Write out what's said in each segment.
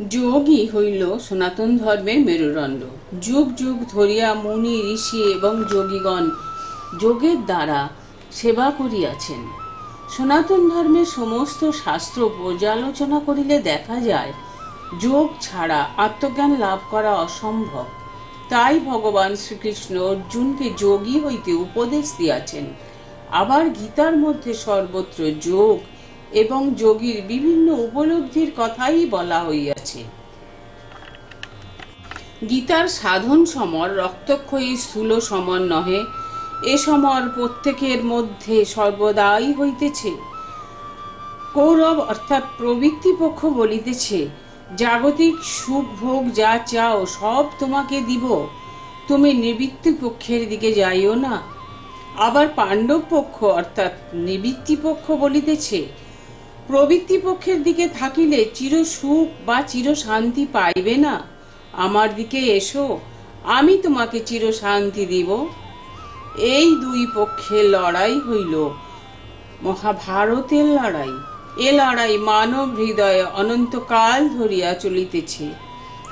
যোগই হইল সনাতন ধর্মের মেরুদণ্ড। যুগ যুগ ধরিয়া মুনি, ঋষি এবং যোগীগণ যোগের দ্বারা সেবা করিয়াছেন। সনাতন ধর্মের সমস্ত শাস্ত্র পর্যালোচনা করিলে দেখা যায়, যোগ ছাড়া আত্মজ্ঞান লাভ করা অসম্ভব। তাই ভগবান শ্রীকৃষ্ণ অর্জুনকে যোগী হইতে উপদেশ দিয়াছেন। আবার গীতার মধ্যে সর্বত্র যোগ এবং যোগীর বিভিন্ন উপলব্ধির কথাই বলা হইয়াছে। গীতার সাধন সমর, রক্তক্ষয়ী স্থূল সমর নহে, এ সমর প্রত্যেকের মধ্যে সর্বদাই হইতেছে। কৌরব অর্থাৎ প্রবৃত্তি পক্ষ বলিতেছে, জাগতিক সুখ ভোগ যা চাও সব তোমাকে দিব, তুমি নিবৃত্তি পক্ষের দিকে যাইও না। আবার পাণ্ডব পক্ষ অর্থাৎ নিবৃত্তি পক্ষ বলিতেছে প্রবৃত্তি পক্ষের দিকে থাকিলে চির সুখ বা চির শান্তি পাইবে না। আমার দিকে এসো, আমি তোমাকে চির শান্তি দিব। এই দুই পক্ষে লড়াই হইল। মহাভারতের লড়াই। এ লড়াই মানব হৃদয়ে অনন্তকাল ধরিয়া চলিতেছে।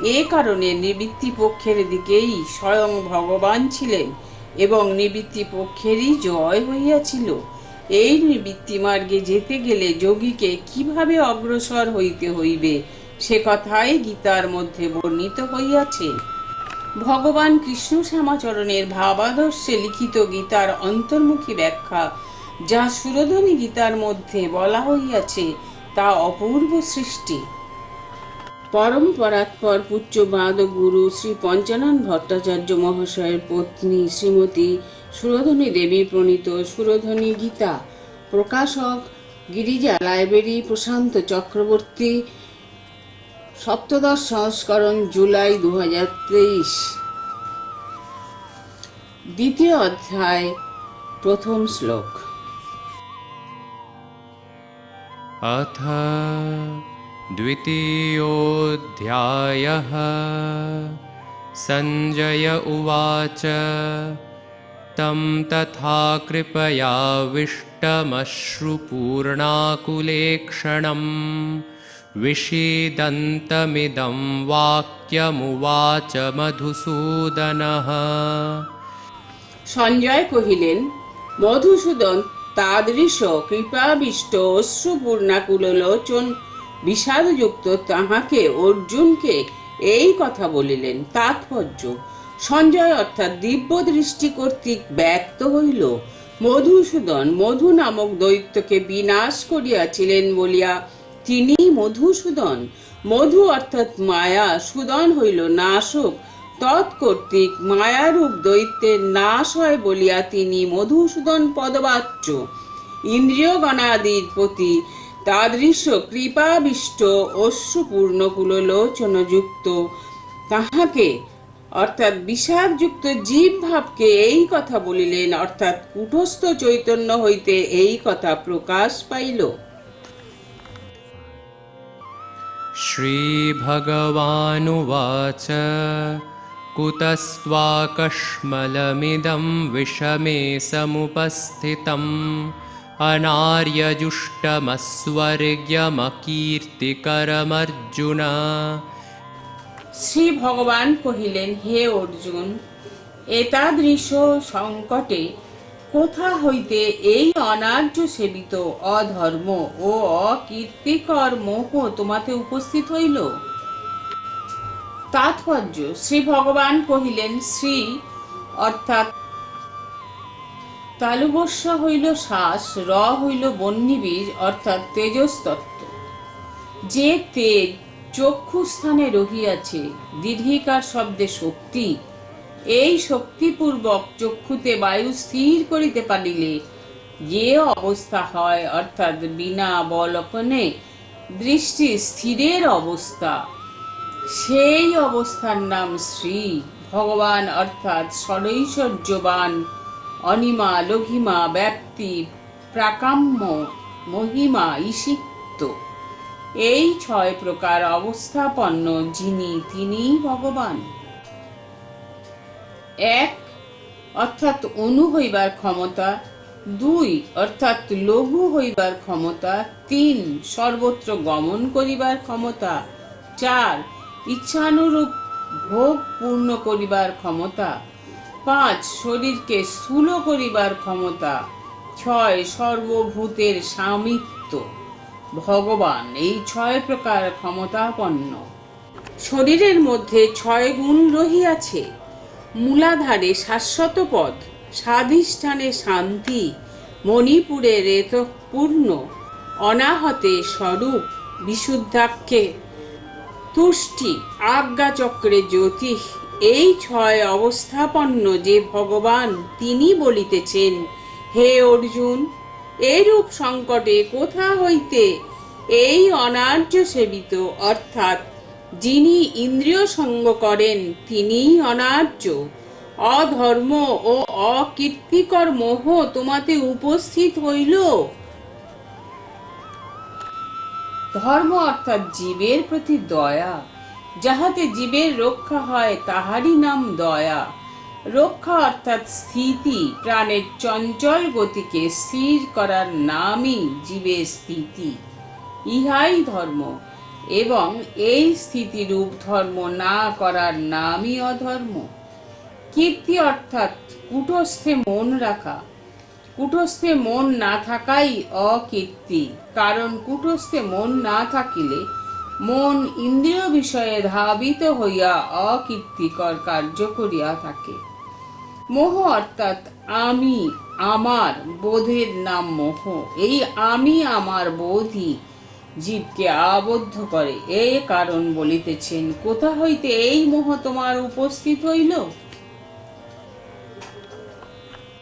এ কারণে নিবৃত্তি পক্ষের দিকেই স্বয়ং ভগবান ছিলেন এবং নিবৃত্তি পক্ষেরই জয় হইয়াছিল। এই নিবৃত্তি মার্গে যেতে গেলে যোগীকে কীভাবে অগ্রসর হইতে হইবে, সে কথাই গীতার মধ্যে বর্ণিত হইয়াছে। ভগবান কৃষ্ণ শ্যামাচরণের ভাবাদর্শে লিখিত গীতার অন্তর্মুখী ব্যাখ্যা, যা সুরধনী গীতার মধ্যে বলা হইয়াছে, তা অপূর্ব সৃষ্টি। পরম পরাৎপর পুচ্যবাদ গুরু শ্রী পঞ্চানন ভট্টাচার্য মহাশয়ের পত্নী শ্রীমতী সুরধনী দেবী প্রণীত সুরধনী গীতা প্রকাশক গিরিজা লাইব্রেরি প্রশান্ত চক্রবর্তী সপ্তদশ সংস্করণ জুলাই দু দ্বিতীয় অধ্যায় প্রথম শ্লোক अथ द्वितीयोऽध्यायः सञ्जय उवाच तं तथा कृपयाविष्टमश्रुपूर्णाकुलेक्षणं विषीदन्तमिदं वाक्यमुवाच मधुसूदनः সঞ্জয় কহিলেন মধুসূদন তাদৃশ কৃপাবিষ্ট অশ্রুপূর্ণাকুলোচন বিষাদযুক্ত তাহাকে অর্জুনকে এই কথা বলিলেন তাৎপর্য সঞ্জয় অর্থাৎ দিব্য দৃষ্টি কর্তৃক ব্যক্ত হইল। মধুসূদন মধু নামক দৈত্যকে বিনাশ করিয়াছিলেন বলিয়া তিনি মধুসূদন। মধু অর্থাৎ মায়া, সুদন হইল নাশক। তৎকর্তৃক মায়ারূপ দৈত্যের নাশ হয় বলিয়া তিনি মধুসূদন পদবাচ্য। ইন্দ্রিয়গণাদির প্রতি তাদৃশ্য কৃপাবিষ্ট অশ্রুপূর্ণ কুলোচনযুক্ত তাহাকে অর্থাৎ বিষাদযুক্ত জীব ভাবকে এই কথা বলিলেন অর্থাৎ কুটস্থ চৈতন্য হইতে এই কথা প্রকাশ পাইল श्रीभगवानुवाच कुतस्त्वाकश्मलमिदं विषमे समुपस्थितम् अनार्यजुष्टमस्वर्ग्यमकीर्तिकरमर्जुन শ্রী ভগবান কহিলেন, হে অর্জুন, এতাদৃশ সংকটে কোথা হইতে এই অনার্য সেবিত অধর্ম ও অকীর্তিকর মোহ তোমাতে উপস্থিত হইল? তাৎপর্য শ্রী ভগবান কহিলেন, শ্রী, অর্থাৎ তালুবস্য হইল শ্বাস, র হইল বন্যবীজ, অর্থাৎ তেজস্তত্ত্ব। যে তেজ চক্ষুস্থানে রহিয়াছে। দীর্ঘিকার শব্দে শক্তি। এই শক্তিপূর্বক চক্ষুতে বায়ু স্থির করিতে পারিলে যে অবস্থা হয়, অর্থাৎ বিনা বলকনে দৃষ্টি স্থিরের অবস্থা। সেই অবস্থার নাম শ্রী ভগবান, অর্থাৎ ষড়ৈশ্বর্যবান অনিমা লঘিমা ব্যাপ্তি প্রাকাম্য মহিমা ঈশিত্ব এই ছয় প্রকার অবস্থাপন্ন যিনি তিনিই ভগবান। এক, অর্থাৎ অনু হইবার ক্ষমতা। দুই, অর্থাৎ লঘু হইবার ক্ষমতা। তিন, সর্বত্র গমন করিবার ক্ষমতা। চার, ইচ্ছানুরূপ ভোগ পূর্ণ করিবার ক্ষমতা। পাঁচ, শরীরকে স্থূল করিবার ক্ষমতা। ছয়, সর্বভূতের স্বামিত্ব ভগবান, এই ছয় প্রকার ক্ষমতাপন্ন শরীরের মধ্যে ছয় গুণ রহিয়াছে। মূলাধারে শাশ্বত পদ স্বাধিষ্ঠানে শান্তি, মণিপুরে রেতপূর্ণ অনাহতে স্বরূপ বিশুদ্ধাক্ষে তুষ্টি আজ্ঞাচক্রে জ্যোতিষ, এই ছয় অবস্থাপন্ন যে ভগবান তিনি বলিতেছেন, হে অর্জুন এরূপ সংকটে কোথা হইতে এই অনার্য সেবিত? অর্থাৎ, যিনি ইন্দ্রিয় সঙ্গ করেন, তিনিই অনার্য। অধর্ম ও অকীর্তিকর মোহ তোমাতে উপস্থিত হইল? ধর্ম অর্থাৎ জীবের প্রতি দয়া। যাহাতে জীবের রক্ষা হয়, তাহারই নাম দয়া। রক্ষা অর্থাৎ স্থিতি, প্রাণের চঞ্চল গতিকে স্থির করার নামই জীবের স্থিতি। ইহাই ধর্ম, এবং এই স্থিতিরূপ ধর্ম না করার নামই অধর্ম। কীর্তি অর্থাৎ কুটস্থে মন রাখা। কুটস্থে মন না থাকাই অকীর্তি, কারণ কুটস্থে মন না থাকিলে মন ইন্দ্রিয় বিষয়ে ধাবিত হইয়া অকীর্তিকর কার্য করিয়া থাকে। মোহ অর্থাৎ আমি, আমার বোধের নাম মোহ। এই আমি, আমার বোধই জীবকে আবদ্ধ করে। এ কারণ বলিতেছেন, কোথা হইতে এই মোহ তোমার উপস্থিত হইল?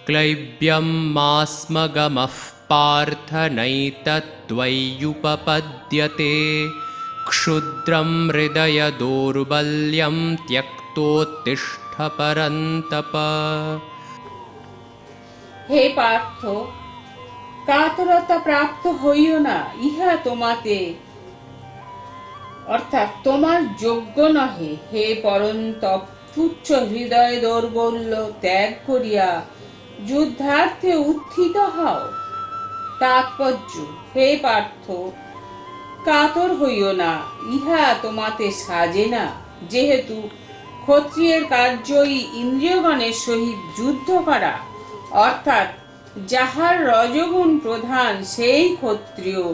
ক্লৈব্যম মাস্মগমঃ পার্থ নৈতত্ত্বৈ্যুপপদ্যতে ক্ষুদ্রম হৃদয় দৌর্বল্যম ত্যক্তোত্তিষ্ঠ পরন্তপ হে পার্থ কাতরতা প্রাপ্ত হইও না ইহা তোমাতে অর্থাৎ তোমার যোগ্য নহে হে পরন্তপ তুচ্ছ হৃদয় দৌর্বল্য ত্যাগ করিয়া যুদ্ধার্থে উত্থিত হও তাৎপর্য হে পার্থ কাতর হইও না ইহা তোমাতে সাজে না যেহেতু ক্ষত্রিয়ের কার্যই ইন্দ্রিয়গণের সহিত যুদ্ধ করা অর্থাৎ যাহার রজগুণ প্রধান সেই ক্ষত্রিয়,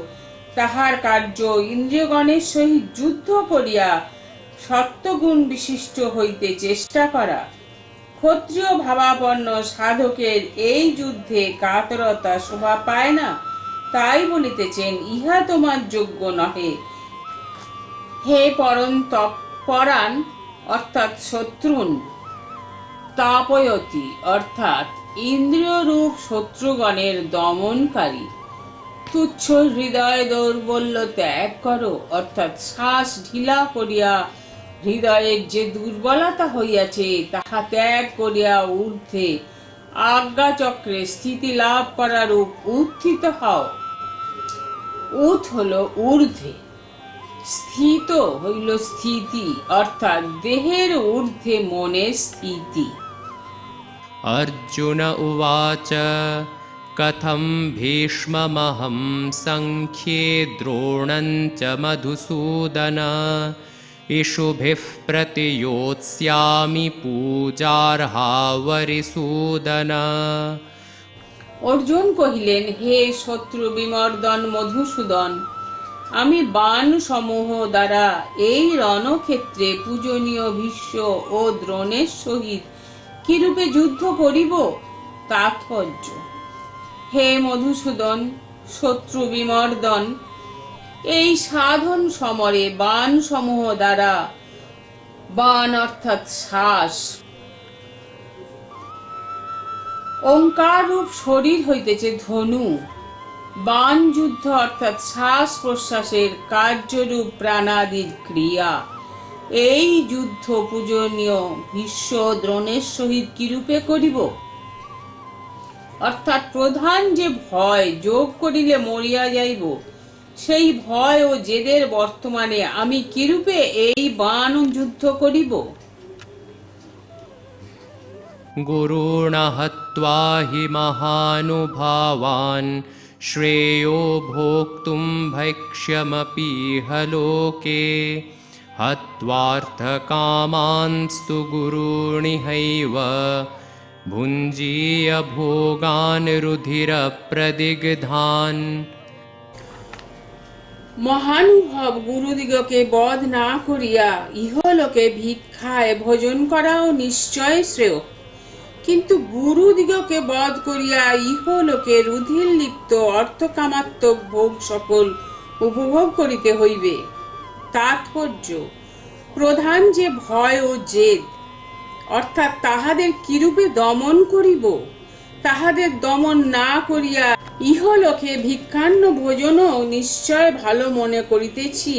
তাহার কার্য ইন্দ্রিয়গণের সহিত যুদ্ধ করিয়া সত্যগুণ বিশিষ্ট হইতে চেষ্টা করা। ক্ষত্রিয় ভাবাপন্ন সাধকের এই যুদ্ধে কাতরতা শোভা পায় না, তাই বলিতেছেন, ইহা তোমার যোগ্য নহে। হে পরন্তপ, পরাণ অর্থাৎ শত্রুন তাপয়তি, অর্থাৎ ইন্দ্রিয়রূপ শত্রুগণের দমনকারী। তুচ্ছ হৃদয় দৌর্বল্য ত্যাগ করো, অর্থাৎ শ্বাস ঢিলা করিয়া হৃদয়ের যে দুর্বলতা হইয়াছে, তাহা ত্যাগ করিয়া ঊর্ধ্বে আজ্ঞাচক্রে স্থিতি লাভ করার উত্থিত হও। উত হলো ঊর্ধ্বে। স্থিত হইল স্থিতি অর্থাৎ দেহের ঊর্ধ্বে মনের স্থিতি अर्जुन उवाच कथं भीष्ममहं सङ्ख्ये द्रोणं च मधुसूदन इषुभिः प्रतियोत्स्यामि पूजार्हावरिसूदन অর্জুন কহিলেন হে শত্রু বিমর্দন মধুসূদন আমি বান সমূহ দ্বারা এই রণক্ষেত্রে পূজনীয় ভীষ্ম ও দ্রোণের সহিত কিরূপে যুদ্ধ করিব? তাৎপর্য। হে মধুসূদন, শত্রু বিমর্দন, এই সাধন সমরে বান সমূহ দ্বারা বান অর্থাৎ শ্বাস ওঙ্কার রূপ শরীর হইতেছে ধনু। বান যুদ্ধ অর্থাৎ শ্বাস প্রশ্বাসের কার্যরূপ প্রাণাদির ক্রিয়া। এই যুদ্ধ পূজনীয় ভীষ্ম দ্রোণের সহিত কিরূপে করিব? অর্থাৎ প্রধান যে ভয় যোগ করিলে মরিয়া যাইব, সেই ভয় ও জেদের বর্তমানে আমি কিরূপে এই বান যুদ্ধ করিব? গুরুণ হি মহানুভাবান। श्रेयो भोक्तुं भैक्ष्यमपीह लोके हत्वार्थकामांस्तु गुरूणिहैव भुञ्जीय भोगान् रुधिरप्रदिग्धान् মহানুভব গুরুদিগকে বধ না করিয়া ইহলোকে ভিক্ষায় ভোজন করাও নিশ্চয় শ্রেয় কিন্তু গুরুদিগকে বধ করিয়া ইহলোকে রুধির লিপ্ত অর্থকামাত্মক ভোগ সকল উপভোগ করিতে হইবে। তাৎপর্য, প্রধান যে ভয় ও জেদ, অর্থাৎ তাহাদের কিরূপে দমন করিব, তাহাদের দমন না করিয়া ইহলোকে ভিক্ষান্ন ভোজনও নিশ্চয় ভালো মনে করিতেছি,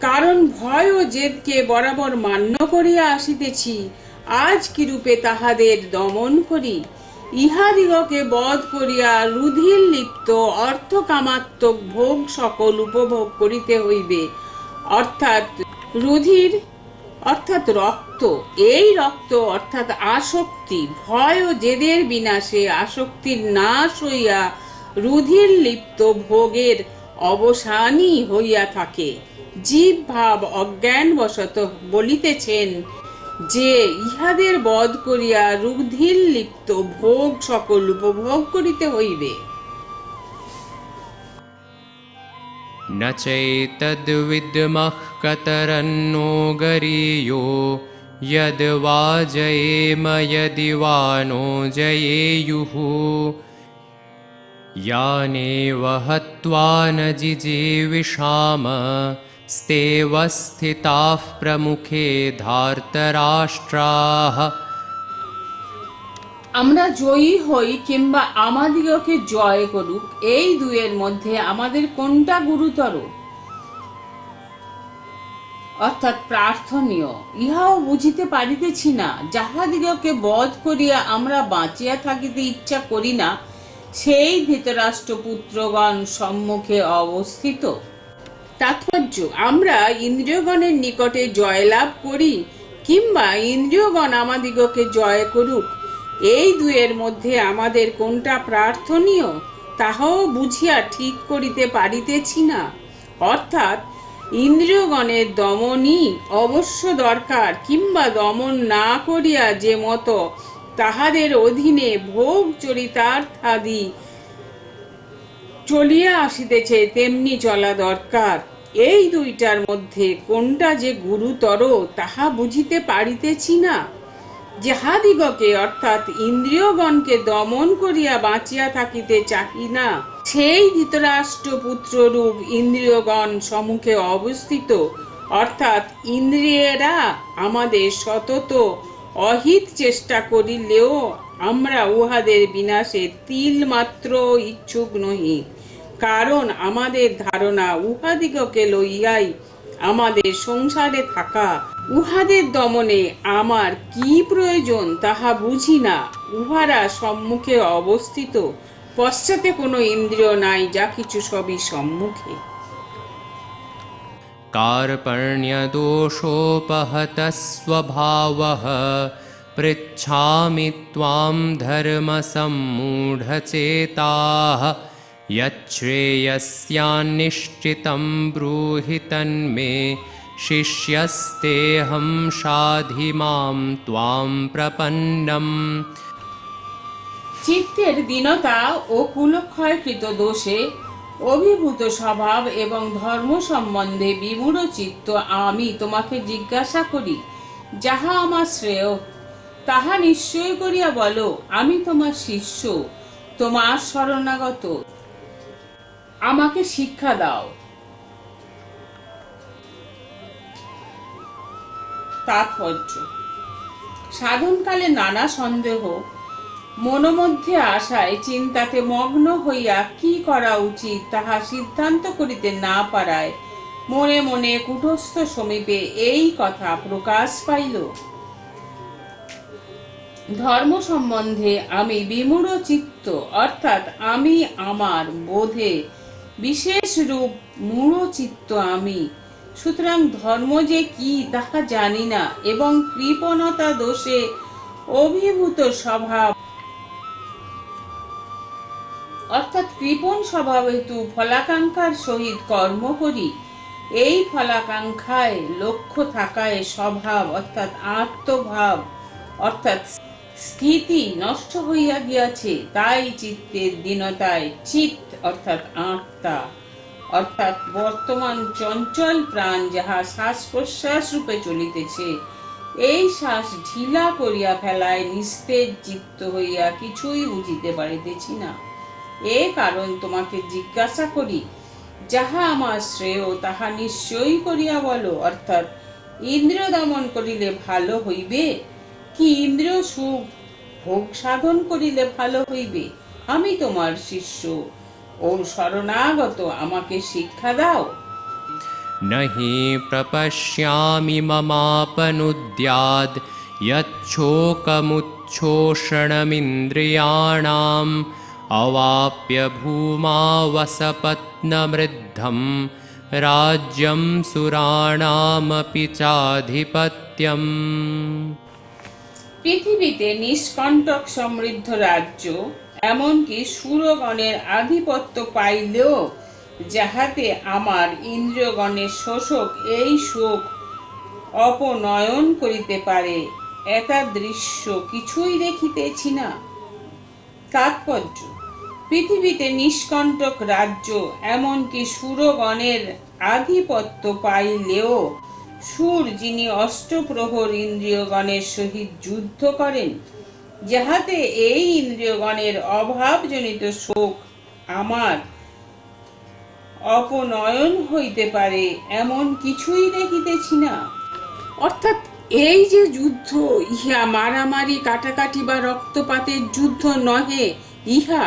কারণ ভয় ও জেদকে বরাবর মান্য করিয়া আসিতেছি। আজ কিরূপে তাহাদের দমন করি? ইহাদিগকে বধ করিয়া রুধির লিপ্ত অর্থকামাত্মক ভোগ সকল উপভোগ করিতে হইবে। অর্থাৎ রুধির, অর্থাৎ রক্ত, এই রক্ত অর্থাৎ আসক্তি, ভয় ও জেদের বিনাশে আসক্তির নাশ হইয়া রুধির লিপ্ত ভোগের অবসানই হইয়া থাকে। জীব ভাব অজ্ঞান বশত বলিতেছেন যে ইহাদের বধ করিয়া রুধির লিপ্ত ভোগ সকল উপভোগ করিতে হইবে न चैतद्विद्मः कतरन्नो गरीयो यद्वा जयेम यदि वा नो जयेयुः यानेव हत्वा न जिजीविषाम स्तेव स्थिताः प्रमुखे धार्तराष्ट्राः আমরা জয়ী হই কিংবা আমাদিগকে জয় করুক এই দুয়ের মধ্যে আমাদের কোনটা গুরুতর অর্থাৎ প্রার্থনীয় ইহাও বুঝিতে পারিতেছি না যাহাদিগকে বধ করিয়া আমরা বাঁচিয়া থাকিতে ইচ্ছা করি না সেই ধৃতরাষ্ট্রপুত্রগণ সম্মুখে অবস্থিত তাৎপর্য। আমরা ইন্দ্রিয়গণের নিকটে জয়লাভ করি, কিংবা ইন্দ্রিয়গণ আমাদিগকে জয় করুক। এই দুয়ের মধ্যে আমাদের কোনটা প্রার্থনীয়, তাহাও বুঝিয়া ঠিক করিতে পারিতেছি না। অর্থাৎ, ইন্দ্রিয়গণের দমনই অবশ্য দরকার, কিংবা দমন না করিয়া যে মতো তাহাদের অধীনে ভোগ চরিতার্থাদি চলিয়া আসিতেছে, তেমনি চলা দরকার। এই দুইটার মধ্যে কোনটা যে গুরুতর, তাহা বুঝিতে পারিতেছি না। যাহাদিগকে, অর্থাৎ ইন্দ্রিয়গণকে দমন করিয়া বাঁচিয়া থাকিতে চাহি না, সেই ধৃতরাষ্ট্র পুত্ররূপ ইন্দ্রিয়গণ সম্মুখে অবস্থিত। অর্থাৎ ইন্দ্রিয়েরা আমাদের সতত অহিত চেষ্টা করিলেও আমরা উহাদের বিনাশে তিল মাত্র ইচ্ছুক নহি। কারণ আমাদের ধারণা উহাদিগকে লইয়াই আমাদের সংসারে থাকা উহাদের দমনে আমার কি প্রয়োজন তাহা বুঝি না উহারা সম্মুখে অবস্থিত পশ্চাতে কোনো ইন্দ্রিয় নাই যা কিছু সবই সম্মুখে कार्पण्यदोषोपहतः स्वभावः पृच्छामि त्वां धर्मसम्मूढचेताः यच्छ्रेयस्यान्निश्चितं ब्रूहि तन्मे शिष्यस्तेऽहं शाधि मां त्वां प्रपन्नम् চিত্তের দীনতা ও কুলক্ষয়কৃত দোষে অভিভূত স্বভাব এবং ধর্ম সম্বন্ধে বিমূঢ় চিত্ত আমি তোমাকে জিজ্ঞাসা করি যাহা আমার শ্রেয় তাহা নিশ্চয় করিয়া বলো আমি তোমার শিষ্য তোমার শরণাগত আমাকে শিক্ষা দাও। তাৎপর্য। সাধনকালে নানা সন্দেহ, মনোমধ্যে আশায় চিন্তাতে মগ্ন হইয়া কি করা উচিত তাহা সিদ্ধান্ত করিতে না পারায় মনে মনে কুটস্থ সমীপে এই কথা প্রকাশ পাইল। ধর্ম সম্বন্ধে আমি বিমূঢ় চিত্ত অর্থাৎ আমি আমার বোধে বিশেষ রূপ মূঢ় চিত্ত আমি। সুতরাং ধর্ম যে কি, তাহা জানি না এবং কৃপণতা দোষে অভিভূত স্বভাব। অর্থাৎ কৃপণ স্বভাব হেতু ফলাকাঙ্ক্ষার সহিত কর্ম করি। এই ফলাকাঙ্ক্ষায় লক্ষ্য থাকায় স্বভাব, অর্থাৎ আত্মভাব, অর্থাৎ স্থিতি নষ্ট হইয়া গিয়াছে, তাই চিত্তের দীনতায় চিত অর্থাৎ আত্মা, অর্থাৎ বর্তমান চঞ্চল প্রাণ যাহা শ্বাস প্রশ্বাস রূপে চলিতেছে, এই শ্বাস ঢিলা করিয়া ফেলায় নিস্তেজ চিত্ত হইয়া কিছুই বুঝিতে পারিতেছি না। এ কারণ তোমাকে জিজ্ঞাসা করি, যাহা আমার শ্রেয় তাহা নিশ্চয়ই করিয়া বলো, অর্থাৎ ইন্দ্রিয় দমন করিলে ভালো হইবে, কি ইন্দ্রিয় সুখ ভোগ সাধন করিলে ভালো হইবে, আমি তোমার শিষ্য। ও শরণাগত আমাকে শিক্ষা দাও न हि प्रपश्यामि ममापनुद्याद् यच्छोकमुच्छोषणमिन्द्रियाणाम् अवाप्य भूमावसपत्नमृद्धं राज्यं सुराणामपि चाधिपत्यम् পৃথিবীতে নিষ্কণ্টক সমৃদ্ধ রাজ্য এমনকি সুরগণের আধিপত্য পাইলেও যাহাতে আমার ইন্দ্রিয়গণের শোষক এই শোক অপনয়ন করিতে পারে এতাদৃশ্য কিছুই দেখিতেছি না। তাৎপর্য, পৃথিবীতে নিষ্কণ্টক রাজ্য এমনকি সুরগণের আধিপত্য পাইলেও সুর যিনি অষ্টপ্রহর ইন্দ্রিয়গণের সহিত যুদ্ধ করেন যাহাতে এই ইন্দ্রিয়গণের অভাবজনিত শোক আমার অপনয়ন হইতে পারে, এমন কিছুই দেখিতেছি না। অর্থাৎ এই যে যুদ্ধ, ইহা মারামারি, কাটাকাটি বা রক্তপাতের যুদ্ধ নহে, ইহা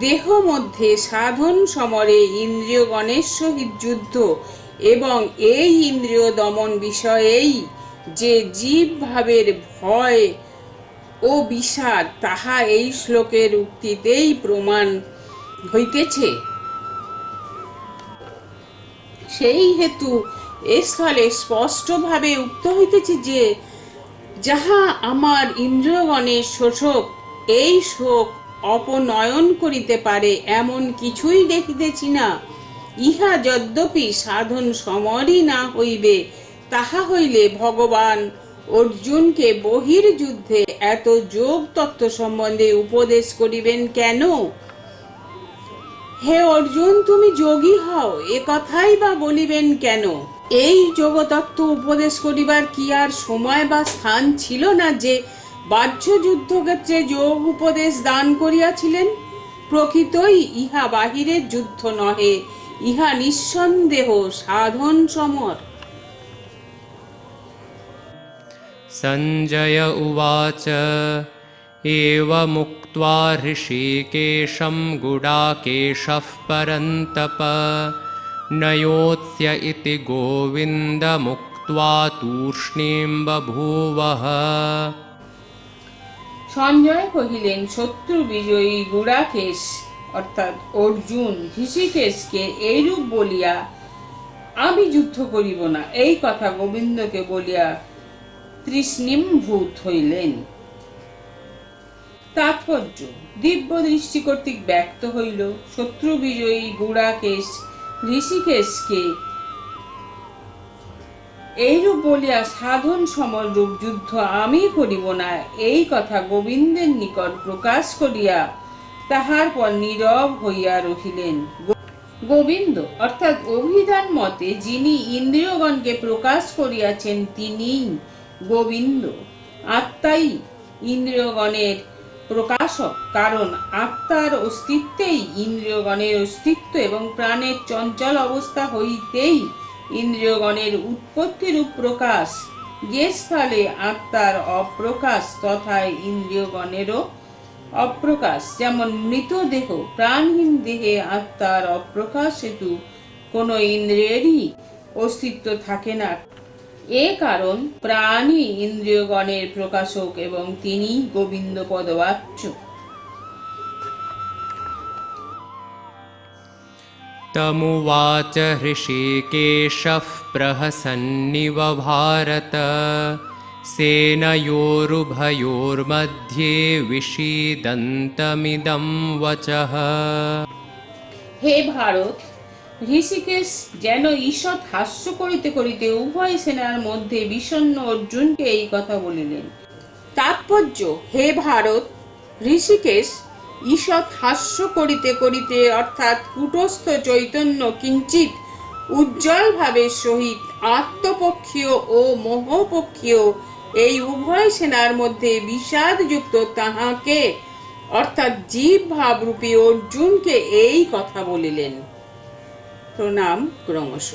দেহ মধ্যে সাধন সমরে ইন্দ্রিয়গণের সহিত যুদ্ধ এবং এই ইন্দ্রিয় দমন বিষয়েই যে জীব ভাবের ভয় ও বিষাদ, তাহা এই শ্লোকের উক্তিতেই প্রমাণ হইতেছে। সেই হেতু স্থলে স্পষ্টভাবে উক্ত হইতেছে যে, যাহা আমার ইন্দ্রিয়গণের শোষক, এই শোক অপনয়ন করিতে পারে এমন কিছুই দেখিতেছি না। ইহা যদ্যপি সাধন সমরই না হইবে, তাহা হইলে ভগবান অর্জুনকে বহির যুদ্ধে এত যোগ তত্ত্ব সম্বন্ধে উপদেশ করিবেন কেন? হে অর্জুন, তুমি যোগী হও, এ কথাই বা বলিবেন কেন? এই যোগতত্ত্ব উপদেশ করিবার কি আর সময় বা স্থান ছিল না যে বাহ্য যুদ্ধক্ষেত্রে যোগ উপদেশ দান করিয়াছিলেন? প্রকৃতই ইহা বাহিরের যুদ্ধ নহে, ইহা নিঃসন্দেহ সাধন সমর। सञ्जय उवाच एवमुक्त्वा हृषीकेशं गुडाकेशः परन्तप न योत्स्य इति गोविन्दमुक्त्वा तूष्णीं बभूवः সঞ্জয় কহিলেন শত্রু বিজয়ী গুড়াকেশ অর্থাৎ অর্জুন ঋষিকেশকে এইরূপ বলিয়া আমি যুদ্ধ করিব না এই কথা গোবিন্দকে বলিয়া তৃষ্ণিমভূত হইলেন। তাৎপর্য দিব্য দৃষ্টি কর্তৃক ব্যক্ত হইল, শত্রু বিজয়ী গুড়াকেশ, ঋষিকেশকে এইরূপ বলিয়া সাধন সমরূপ যুদ্ধ আমি করিব না, এই কথা গোবিন্দের নিকট প্রকাশ করিয়া তাহার পর নীরব হইয়া রহিলেন। গোবিন্দ, অর্থাৎ অভিধান মতে যিনি ইন্দ্রিয়গণকে প্রকাশ করিয়াছেন তিনি গোবিন্দ। আত্মাই ইন্দ্রিয়গণের প্রকাশক, কারণ আত্মার অস্তিত্বেই ইন্দ্রিয়গণের অস্তিত্ব এবং প্রাণের চঞ্চল অবস্থা হইতেই ইন্দ্রিয়গণের উৎপত্তিরূপ প্রকাশ। যে স্থলে আত্মার অপ্রকাশ তথা ইন্দ্রিয়গণেরও অপ্রকাশ, যেমন মৃতদেহ প্রাণহীন দেহে আত্মার অপ্রকাশ হেতু কোনো ইন্দ্রিয়েরই অস্তিত্ব থাকে না। এ কারণ প্রাণী ইন্দ্রিয়গণের প্রকাশক এবং তিনি গোবিন্দ পদবাচ্য तमुवाच हृषीकेशः प्रहसन्निव भारत सेनयोरुभयोर्मध्ये विषीदन्तमिदं वचः হে ভারত ঋষিকেশ যেন ঈষৎ হাস্য করিতে করিতে উভয় সেনার মধ্যে বিষণ্ণ অর্জুনকে এই কথা বলিলেন। তাৎপর্য, হে ভারত ঋষিকেশ ঈষৎ হাস্য করিতে করিতে অর্থাৎ কুটস্থ চৈতন্য কিঞ্চিত উজ্জ্বল ভাবের সহিত আত্মপক্ষীয় ও মোহপক্ষীয় এই উভয় সেনার মধ্যে বিষাদযুক্ত তাহাকে অর্থাৎ জীব ভাবরূপী অর্জুনকে এই কথা বলিলেন। প্রণাম ক্রমশ।